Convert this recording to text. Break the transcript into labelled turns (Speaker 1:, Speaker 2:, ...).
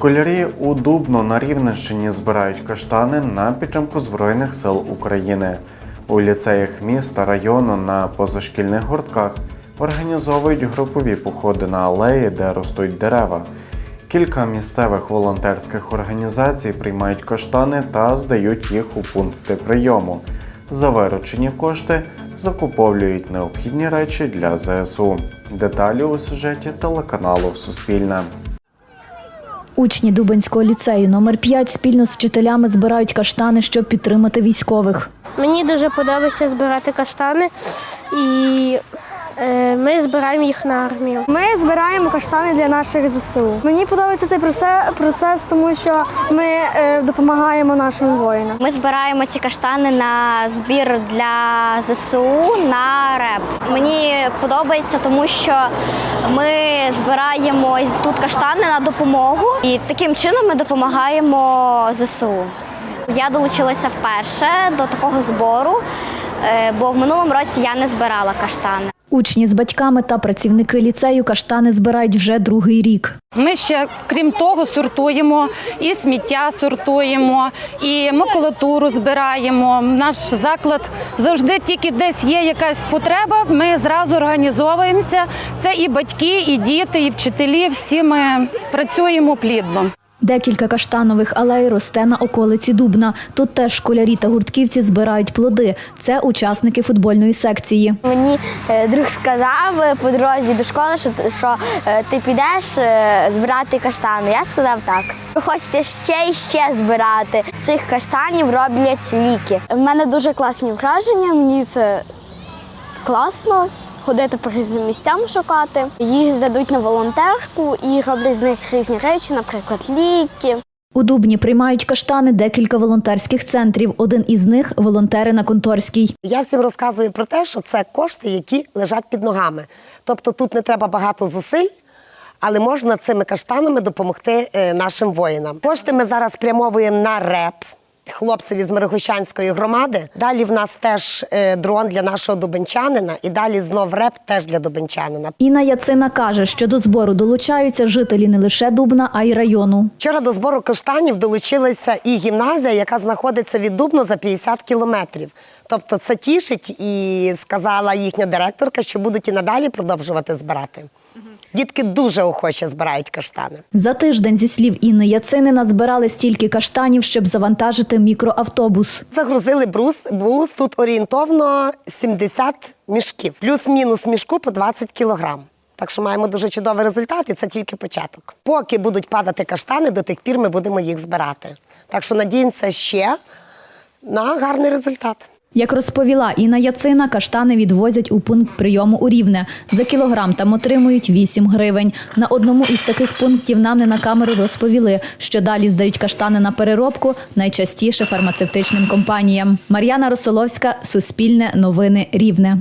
Speaker 1: Школярі у Дубно на Рівненщині збирають каштани на підтримку Збройних сил України. У ліцеях міста, району на позашкільних гуртках організовують групові походи на алеї, де ростуть дерева. Кілька місцевих волонтерських організацій приймають каштани та здають їх у пункти прийому. За виручені кошти закуповують необхідні речі для ЗСУ. Деталі у сюжеті телеканалу Суспільне.
Speaker 2: Учні Дубенського ліцею номер 5 спільно з вчителями збирають каштани, щоб підтримати військових.
Speaker 3: Мені дуже подобається збирати каштани, і ми збираємо їх на армію.
Speaker 4: Ми збираємо каштани для наших ЗСУ. Мені подобається цей процес, тому що ми е, допомагаємо нашим воїнам.
Speaker 5: Ми збираємо ці каштани на збір для ЗСУ на РЕБ. Мені подобається, тому що ми збираємо тут каштани на допомогу, і таким чином ми допомагаємо ЗСУ. Я долучилася вперше до такого збору, е, бо в минулому році я не збирала каштани.
Speaker 2: Учні з батьками та працівники ліцею каштани збирають вже другий рік.
Speaker 6: Ми ще, крім того, сортуємо і сміття сортуємо, і макулатуру збираємо. Наш заклад завжди тільки десь є якась потреба. Ми зразу організовуємося. Це і батьки, і діти, і вчителі. Всі ми працюємо плідно.
Speaker 2: Декілька каштанових алей росте на околиці Дубна. Тут теж школярі та гуртківці збирають плоди. Це учасники футбольної секції.
Speaker 7: Мені е, друг сказав е, по дорозі до школи, що, що е, ти підеш збирати каштани. Я сказав так. Хочеться ще і ще збирати. З цих каштанів роблять ліки.
Speaker 4: У мене дуже класні враження. Мені це класно. Ходити по різним місцям шукати. Їх здадуть на волонтерку і роблять з них різні речі, наприклад, ліки.
Speaker 2: У Дубні приймають каштани декілька волонтерських центрів. Один із них волонтери на Конторській.
Speaker 8: Я всім розказую про те, що це кошти, які лежать під ногами. Тобто тут не треба багато зусиль, але можна цими каштанами допомогти е, нашим воїнам. Кошти ми зараз спрямовуємо на РЕП. Хлопцеві з Мирогощанської громади. Далі в нас теж е, дрон для нашого дубенчанина, і далі знов реп теж для дубенчанина.
Speaker 2: Інна Яцина каже, що до збору долучаються жителі не лише Дубна, а й району.
Speaker 8: Вчора до збору каштанів долучилася і гімназія, яка знаходиться від Дубно за 50 кілометрів. Тобто це тішить, і сказала їхня директорка, що будуть і надалі продовжувати збирати. Дітки дуже охоче збирають каштани.
Speaker 2: За тиждень, зі слів Інни Яцини, назбирали стільки каштанів, щоб завантажити мікроавтобус.
Speaker 8: Загрузили брус, бус тут орієнтовно 70 мішків, плюс-мінус мішку по 20 кілограм. Так що маємо дуже чудовий результат, і це тільки початок. Поки будуть падати каштани, до тих пір ми будемо їх збирати. Так що надіємося ще на гарний результат.
Speaker 2: Як розповіла Інна Яцина, каштани відвозять у пункт прийому у Рівне. За кілограм там отримують 8 гривень. На одному із таких пунктів нам не на камеру розповіли, що далі здають каштани на переробку найчастіше фармацевтичним компаніям. Мар'яна Росоловська, Суспільне, Новини Рівне.